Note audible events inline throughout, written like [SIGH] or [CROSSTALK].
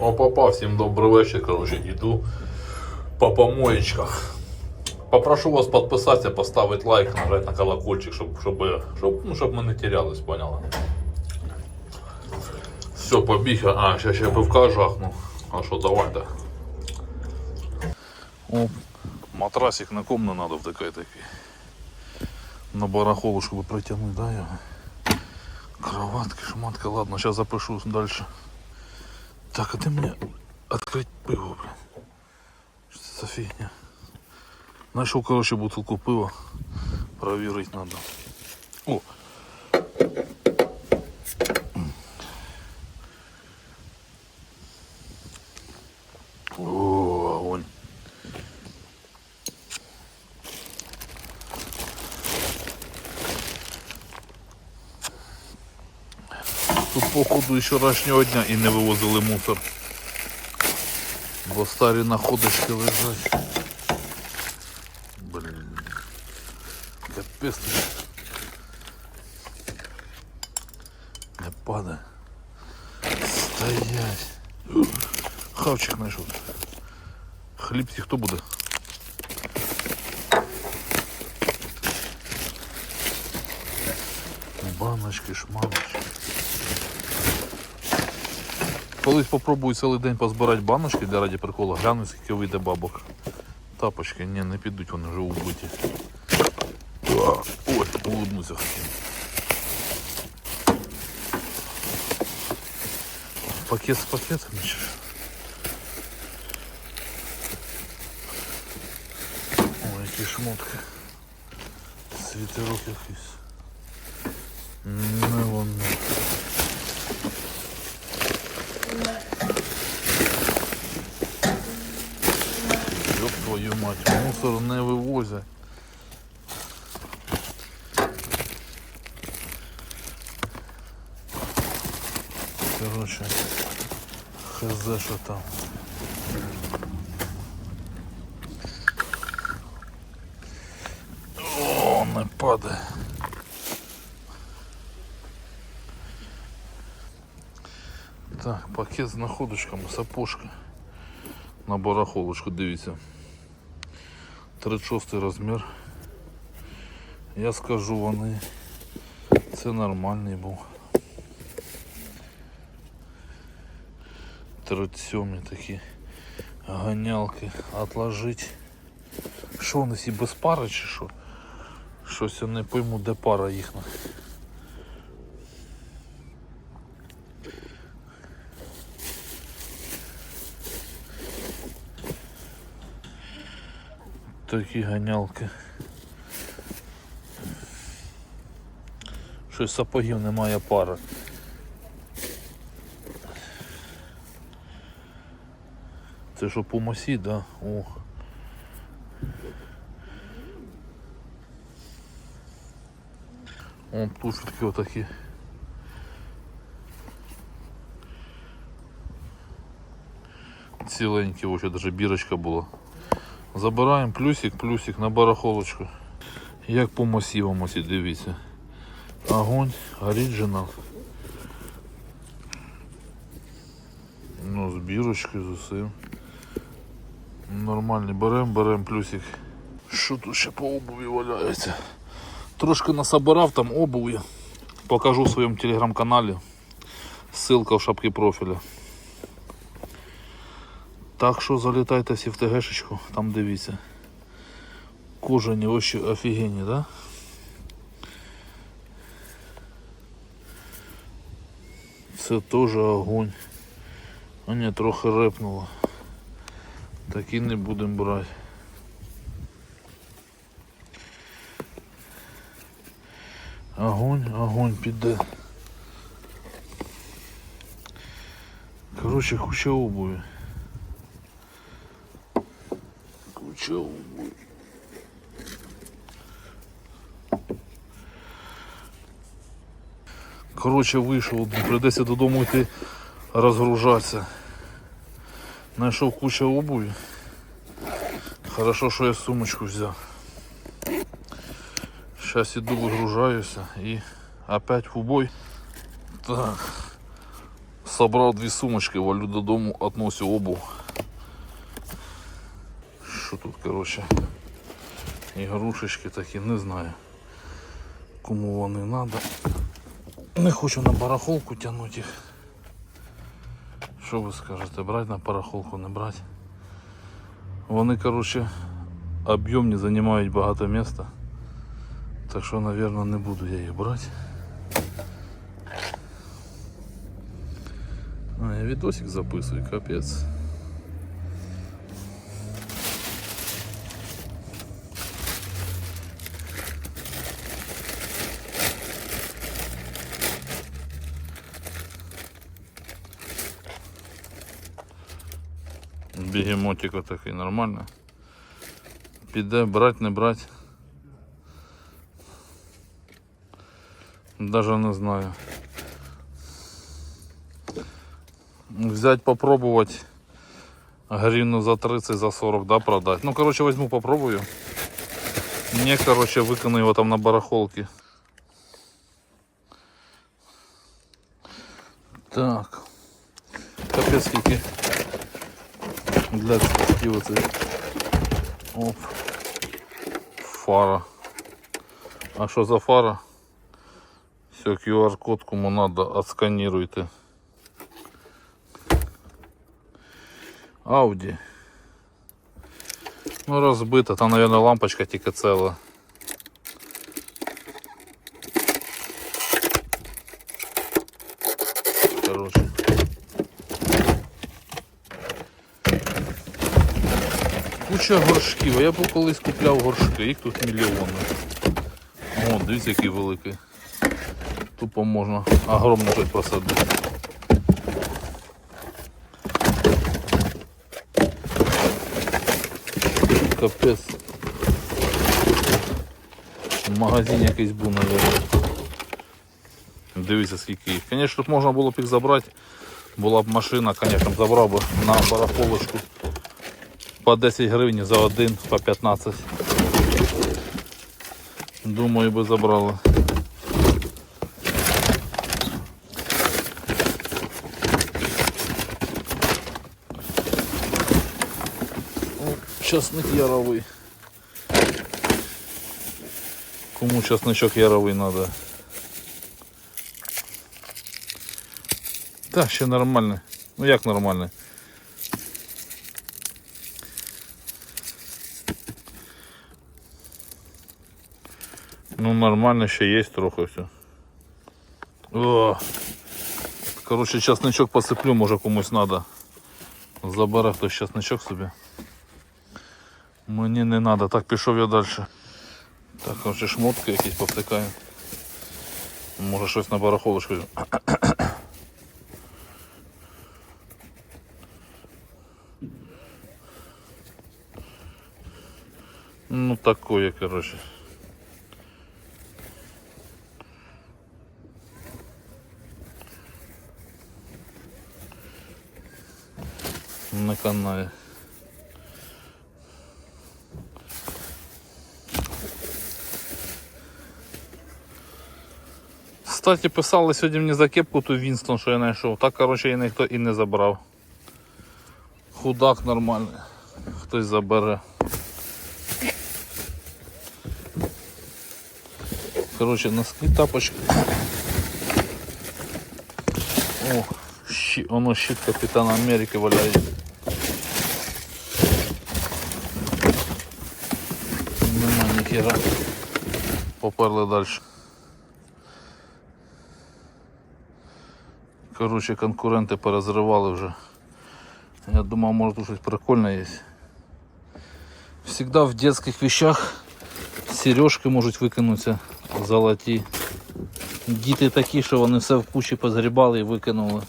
Опа, всім добрий вечір. Короче, іду по помоечках. Попрошу вас підписатися, поставити лайк, нажати на колокольчик, щоб, щоб, щоб, ну, щоб ми не терялись, поняли? Все, побіг. А, ще ще пивка жахну. А що, давайте. О, матрасик на ком не надо втикай такий. На барахолу, щоб притягнути, да, його? Кроватки, шматка, ладно, сейчас запишу дальше. Так, а ты мне открыть пиво, блин. Что это за фигня? Нашел, короче, бутылку пива. Проверить надо. О! О, Походу вчорашнього дня і не вивозили мусор. Бо старі находочки лежать. Блін. Капець. Не падає. Стоять. Хавчик знайшов. Хлібці хто буде? Баночки, шманочки. Колись попробую цілий день позбирати баночки для раді приколу, гляну, скільки вийде бабок. Тапочки, ні, не підуть, вони вже убиті. Ой, улыбнуться хотів. Пакет з пакетами? Ой, які шмотки. Світерок якийсь. Не воно. Твою мать, мусор не вивозять. Короче, хз що там. О, не падає. Так, пакет з находочками, сапожка. На барахолочку, дивіться. 36 розмір. Я скажу, вони це нормальний був. 37 такі ганялки отложить. Що вони всі без пари чи що? Щось я не пойму, де пара їхня. Такі ганялки. Щось сапогів немає пари. Це що по масі, да? О. О, туфельки отакі. Ціленькі, ось даже бірочка була. Забираємо плюсик, плюсик на барахолочку. Як по масивам ось дивіться. Огонь, оригінал. Ну, з бірочкою, з усім. Нормальний, берем, берем плюсик. Що тут ще по обуві валяється? Трошки насобирав там обуви. Покажу в своєму телеграм-каналі. Ссылка в шапці профіля. Так що залітайте всі в ТГшечку, там дивіться. Кожані ось офігенні, да? Це теж огонь. А ні, трохи репнуло. Такі не будемо брати. Огонь, огонь піде. Короче, куча обуви. Обуви. Короче, вийшов, прийдеться додому йти розгружатися. Знайшов куча обуви. Хорошо, що я сумочку взяв. Сейчас иду выгружаюсь и опять в убой. Так. Собрав дві сумочки, валю додому, относю обув. Тут, коротше, ігрушечки такі, не знаю. Кому вони треба. Не хочу на барахолку тягнути їх. Що ви скажете, брати на барахолку, не брати? Вони, коротше, об'ємні, займають багато місця. Так що, мабуть, не буду я їх брати. А, я відосик записую, капець. Бігемотик такий нормально. Піде брать, не брать. Даже не знаю. Взять попробовать гривну за 30, за 40, да, продать. Ну, короче, возьму, попробую. Не, короче, выкину его там на барахолке. Так. Капец, скільки для цвітків оце. Оп. Фара. А що за фара? Все, QR-код кому надо, отсканируйте. Ауди. Ну розбита, там, наверное, лампочка тільки ціла. Короче. Куча горшків, а я колись купляв горшки, їх тут мільйони. О, дивіться, який великий. Тупо можна огромно щось посадити. Капець. Магазин якийсь був, мабуть. Дивіться, скільки їх. Звісно, можна було б їх забрати. Була б машина, звісно, забрав би на барахолочку по 10 гривень за один, по 15. Думаю, би забрали. Часник яровий. Кому часничок яровий надо? Так, ще нормальний. Ну як нормальний? Ну нормально ще є трохи все. О! Короче, часничок посиплю, може комусь надо. Забере хтось часничок собі. Мені не треба, так пішов я далі. Так, короче, шмотки якісь повтикаю. Може щось на барахолочку. Ну такое, короче. На канале. Кстати, писали сьогодні мені за кепку ту Вінстон, що я знайшов. Так, короче, її ніхто і не забрав. Худак нормальний. Хтось забере. Короче, носки, тапочки. О, щи, воно щит Капітана Америки валяє. Нема. Поперли далі. Короче, конкуренти перезривали вже. Я думав, може тут щось прикольне є. Всегда в детских вещах сережки можуть викинутися золоті. Діти такі, що вони все в кучі позгрібали і викинули.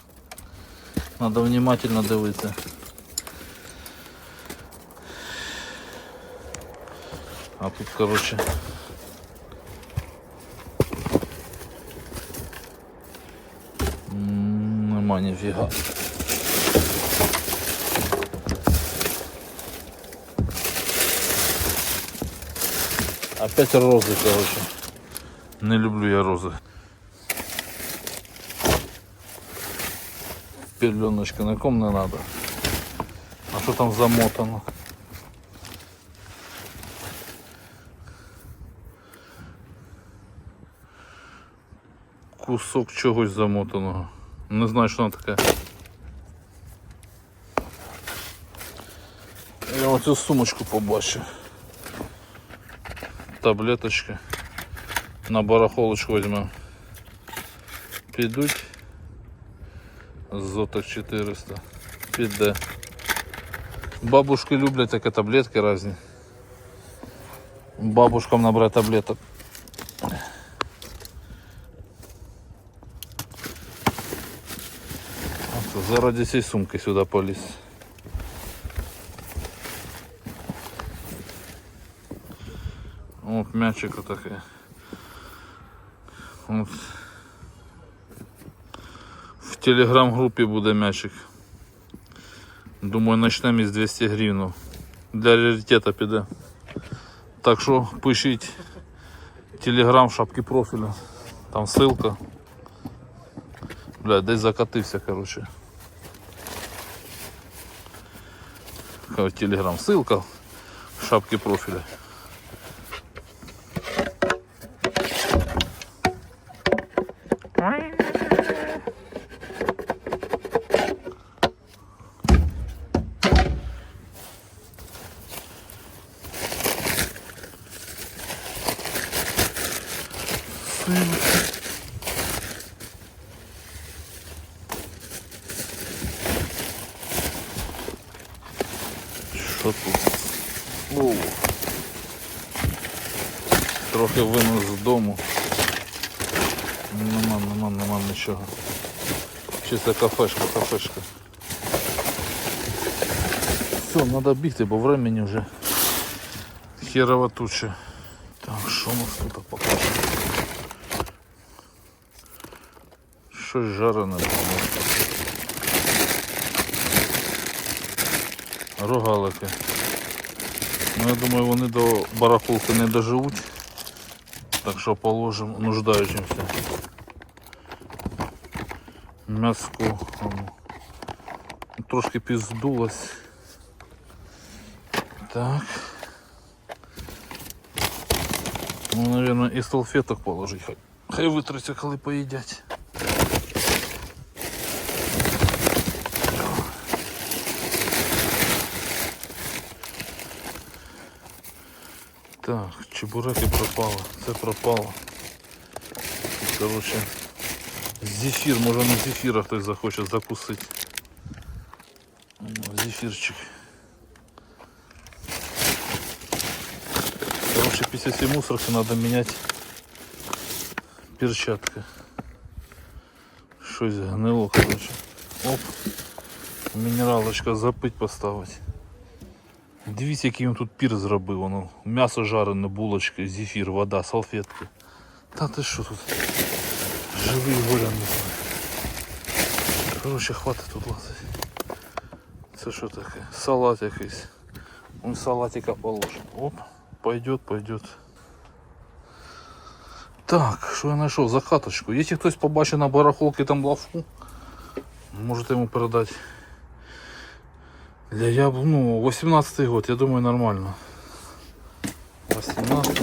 Треба внимательно дивитися. А тут, короче. Нема ніфіга. Опять розы, короче. Не люблю я розы. Пеленочка, на ком не надо. А що там замотано? Кусок чогось замотаного. Не знаю, що воно таке. Я оцю сумочку побачив. Таблеточки. На барахолочку візьмемо. Підуть. Зоток 400. Піде. Бабушки люблять такі таблетки різні. Бабушкам набрати таблеток. От, Заради цієї сумки сюди поліз. От м'ячик отакий. От. В телеграм-групі буде м'ячик. Думаю, почнемо із 200 гривень. Для раритета піде. Так що пишіть телеграм в шапки профіля. Там ссылка. Бля, десь закатився, короче. Телеграм ссылка в шапке профиля. Тут? О. Трохи винес з дому. Нема, нема, нема нічого. Чиста кафешка, кафешка. Все, треба бігти, бо времени вже херова туча. Так, що у нас тут покажемо? Щось жарене. по-моєму. Рогалики. Ну, я думаю, вони до барахолки не доживуть. Так що положимо нуждаючимся. М'яско. Трошки піздулось. Так. Ну, наверное, і салфеток положить. Хай, витраться, коли поїдять. Так, чебуреки пропало, це пропало. Тут, короче, зефір, може на зефіра хтось захоче закусити. О, Зефірчик. Короче, після цієї мусорки треба міняти перчатки. Щось гнило, короче. Оп. Мінералочка запить поставити. Дивіться, який він тут пір зробив. Воно. М'ясо жарене, булочки, зефір, вода, салфетки. Та ти що тут? Живий воля не знаю. Короче, хватить тут лазити. Це що таке? Салат якийсь. Ось салатика положим. Оп, пойдет, пойдет. Так, що я знайшов? Закаточку. Якщо хтось побачить на барахолці там лавку, можете йому передати. Для я, ну, 18 год, я думаю, нормально. 18.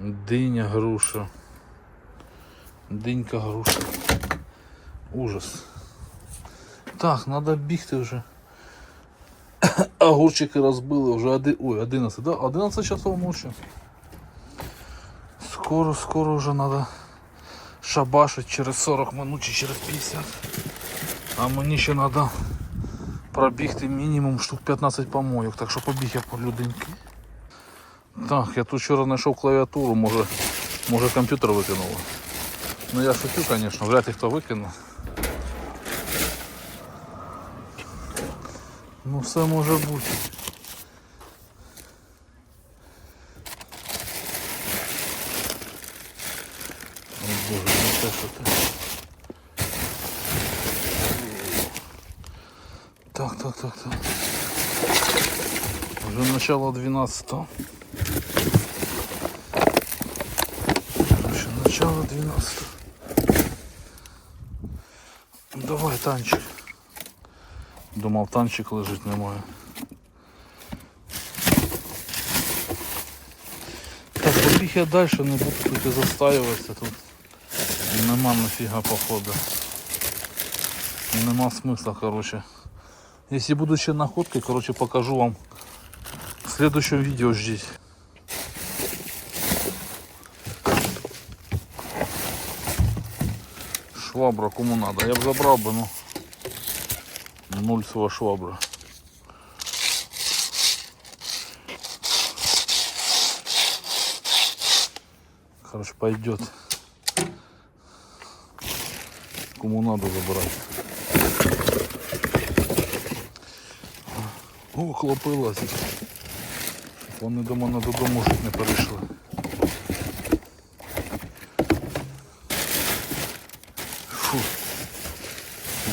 Диня, груша. Динька, груша. Ужас. Так, надо бігти вже. [COUGHS] Огурчики розбили вже оди... Ой, 11, да? 11 часов ночі. Скоро, скоро вже надо шабашить через 40 минут чи через 50. А мені ще треба пробігти мінімум штук 15 помойок, так що побіг я по людинки. Так, я тут вчора знайшов клавіатуру, може, може комп'ютер викинуло. Ну я шучу, звісно, вряд ли хто викине. Ну все може бути. Боже, ну це що ти. Так, так, так, так. Уже начало 12 Короче, начало 12 Давай танчик. Думав, танчик лежить немає. Так, побіг я далі, не буду тут і застаюватися тут. Нема нафіга походу. Нема смисла, короче. Если буду ще находкой, короче, покажу вам в следующем видео ждите. Швабра кому надо. Я б забрав би, ну. Нульцева швабра. Короче, пойдет. Кому надо забирать. О, хлопи лазять. Вони до мене додому жити не перейшли. Фу.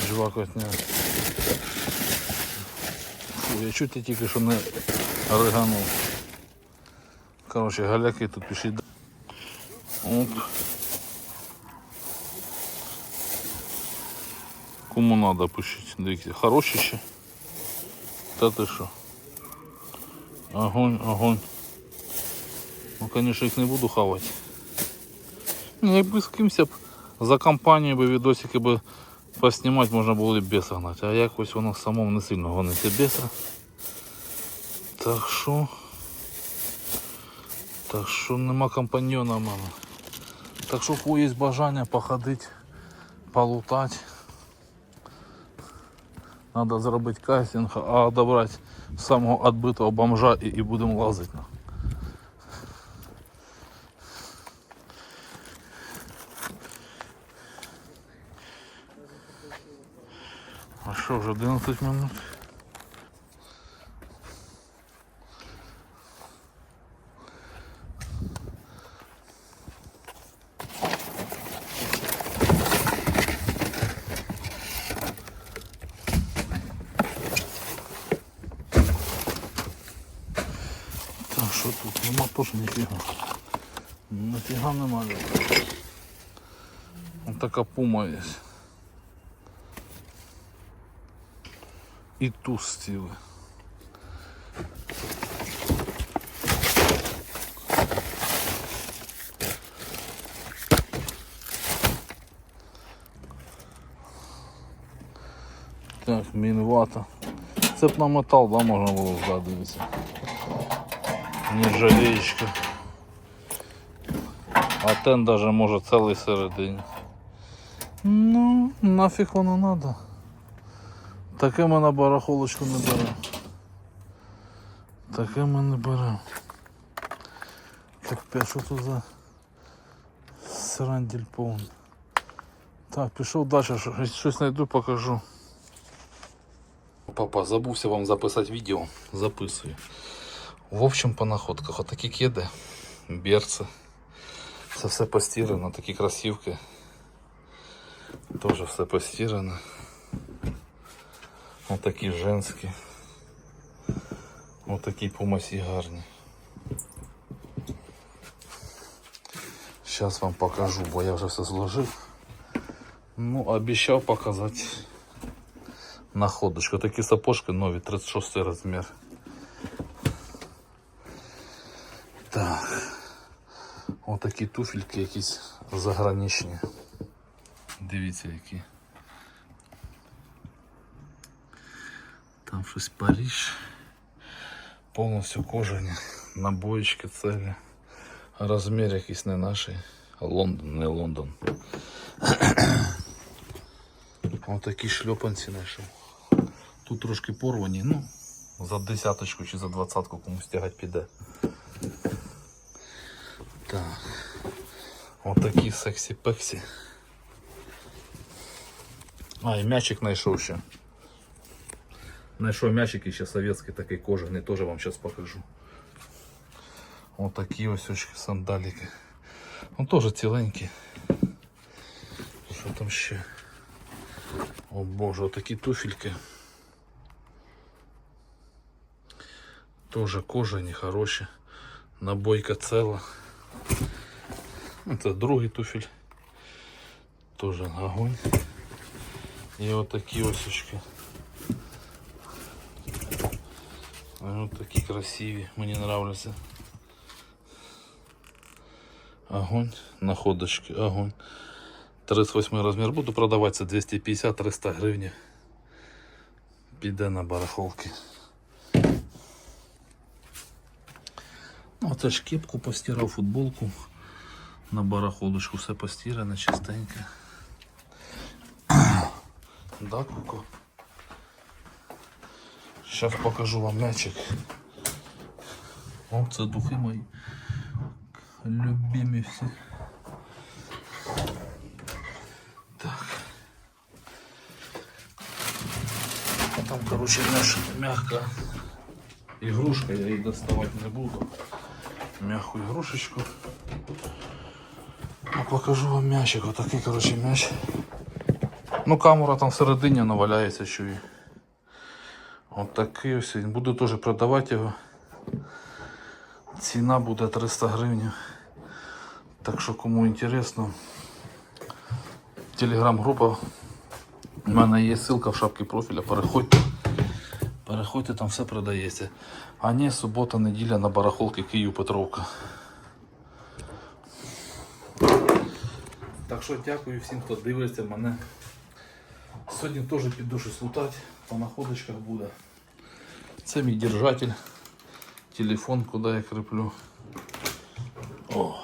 Жвакотня. Фу, я чуть я тільки що не риганув. Короче, галяки тут пішли. Оп. Кому надо пишіть. Дивіться, хороші ще. Та ти що? Огонь, огонь. Ну, конечно, їх не буду хавати. Ну, якби з кимось б за компанією би відосики би поснімати можна було і беса гнати. А якось воно самому не сильно гониться беса. Так що. Так що нема компаньйона в мене. Так що у є бажання походити, полутати. Надо зробити кастинг, а добрати самого відбитого бомжа і, і будемо лазити. А що вже 11 минут? Так, що тут? Нема теж ніфіга. Ніфіга немає. Ось така пума є. І цілий. Так, мінвата. Це б на метал, да, можна було здатися. Нержавеечка. А тен даже може цілий середині. Ну, нафіг воно надо. Таке ми на барахолочку не беремо. Таке ми не беремо. Так, п'ять, що тут за сранділь повний. Так, пішов далі, що- щось знайду, покажу. Папа, забувся вам записати відео. Записую. В общем, по находках. Отакі кеди, берці. Це все постірано, такі красивки. Тоже все постірано. Отакі женські. Отакі пумасі гарні. Сейчас вам покажу, бо я вже все зложив. Ну, обіцяв показати находочку. Такі сапожки нові, 36 розмір. Так. Отакі туфельки якісь заграничні. Дивіться які. Там щось Париж. Повністю кожані. Набоїчки целі. Розмір якийсь не наш. Лондон, не Лондон. [CLEARS THROAT] Отакі шльопанці знайшов. Тут трошки порвані, ну, за десяточку чи за двадцятку комусь тягать піде. Так. Отакі сексі-пексі. А, і м'ячик знайшов ще. Знайшов м'ячик ще советський такий кожаний, теж вам зараз покажу. Отакі ось очки сандаліки. Ну теж ціленькі. Що там ще? О боже, отакі туфельки. Тоже кожані, хороші. Набойка ціла. [LAUGHS] Це другий туфель. Тоже огонь. І отакі осічки. Ось такі красиві, мені нравляться. Огонь, находочки, огонь. 38 розмір. Буду продавати за 250-300 гривень. Піде на барахолки. Ну, оце ж кепку постирав, футболку на барахолочку, все постиране, чистеньке. [CLEARS THROAT] Да, Куко? Сейчас покажу вам мячик. О, це духи мої. Любимі всі. Так. А Там, короче, наша мягкая игрушка, я її доставать не буду. Мягкую игрушечку. А покажу вам мячик. Отакий, короче, мяч. Ну, камера там всередині наваляється, що і. От такий ось. Буду теж продавати його. Ціна буде 300 гривень. Так що кому інтересно. Телеграм-група. У мене є ссылка в шапці профіля. Переходьте. Переходьте, там все продається. А ні, субота, неділя на барахолки Київ Петровка. Так що дякую всім, хто дивиться мене. Сьогодні теж піду щось лутати, по находочках буде. Це мій держатель. Телефон, куди я кріплю. О.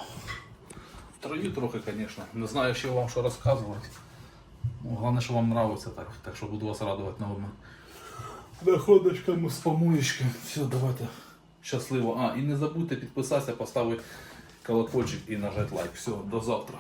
Траві трохи, звісно. Не знаю, ще вам що розказувати. Ну, головне, що вам подобається так. Так що буду вас радувати новими находочками з помоєчки. Все, давайте. Щасливо. А, і не забудьте підписатися, поставити колокольчик і нажати лайк. Все, до завтра.